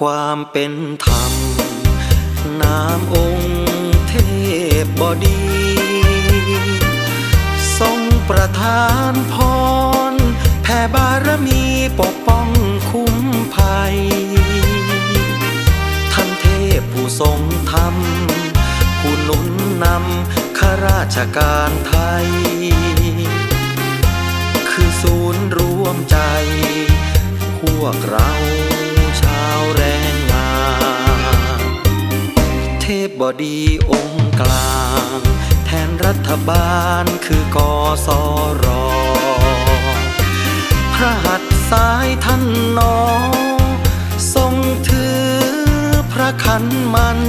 ความเป็นธรรมน้ำองค์เทพบดี ทรงประทานพรแผ่บารมีปกป้องคุ้มภัย ท่านเทพผู้ทรงธรรม ผู้หนุนนำข้าราชการไทย คือศูนย์รวมใจ พวกเราาวแรงงาน เทพบดีองค์กลาง แทนรัฐบาลคือกอสอรอ พระหัตถ์ซ้ายท่านนอ ทรงถือพระขันมัน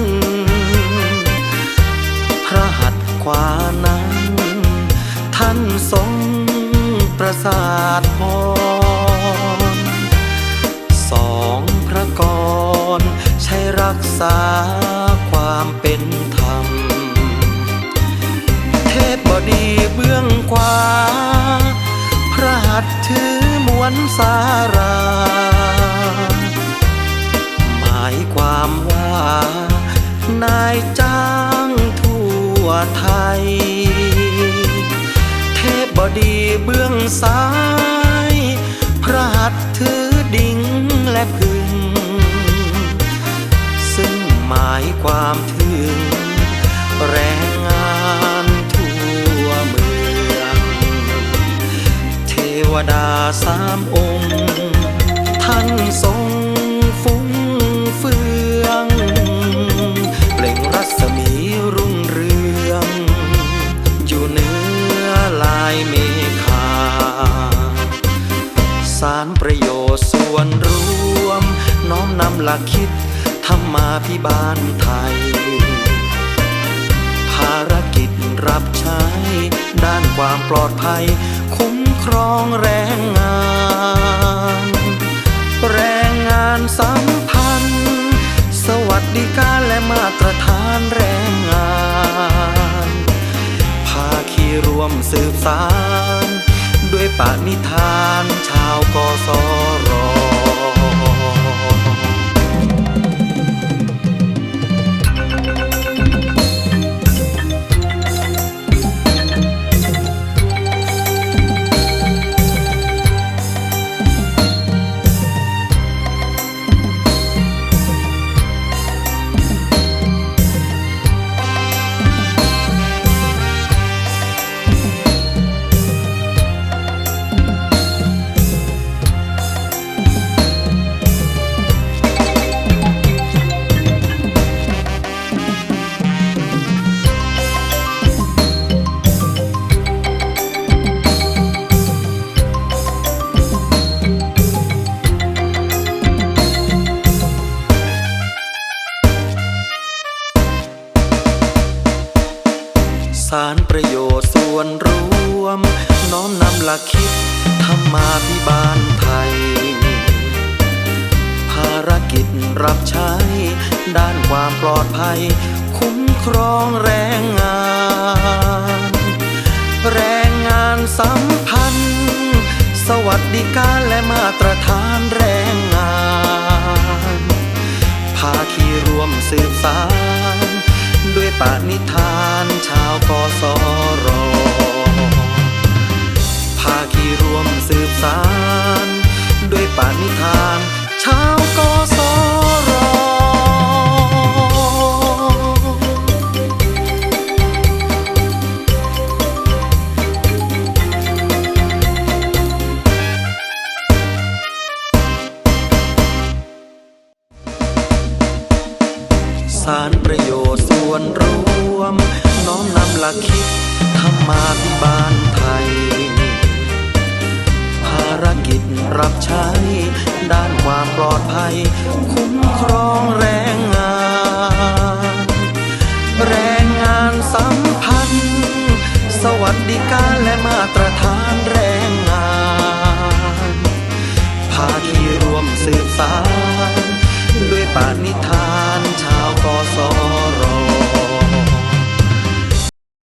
พระหัตถ์ขวานั้น ท่านทรงประสาทพรสอง พระกรใช้รักษาความเป็นธรรม เทพบดีเบื้องขวาพระหัตถ์ถือมวลสารา หมายความว่า นายจ้างทั่วไทย เทพบดีเบื้องซ้าย พระหัตถ์ถือดิ่งและพึงายความถึง แรงงานทั่วเมือง เทวดาสามองค์ ท่านทรงฟุ้งเฟืองเปล่งรัศมีรุ่งเรือง อยู่เหนือลายเมฆาสารประโยชน์ส่วนรวม น้อมนำหลักคิด ธรรมาพิบาลไทย ภารกิจรับใช้ ด้านความปลอดภัย คุ้มครองแรงงาน แรงงานสัมพันธ์ สวัสดิการและมาตรฐานแรงงานภาคีรวมสืบสารด้วยปณิธานชาวกสรารประโยชน์ส่วนรวม น้อมนำหลักคิดธรรมาพิบาลไทย ภารกิจรับใช้ ด้านความปลอดภัย คุ้มครองแรงงาน แรงงานสัมพันธ์ สวัสดิการและมาตรฐานแรงงานภาคีรวมสืบสารด้วยปณิธาน สืบสารด้วยปณิธานชาวกสรสารประโยชน์ส่วนรวม น้อมนำหลักคิดธรรมาพิบาลไทยารกิจรับใช้ ด้านความปลอดภัย คุ้มครองแรงงาน แรงงานสัมพันธ์ สวัสดิการและมาตรฐานแรงงาน ภาคีรวมสืบสาน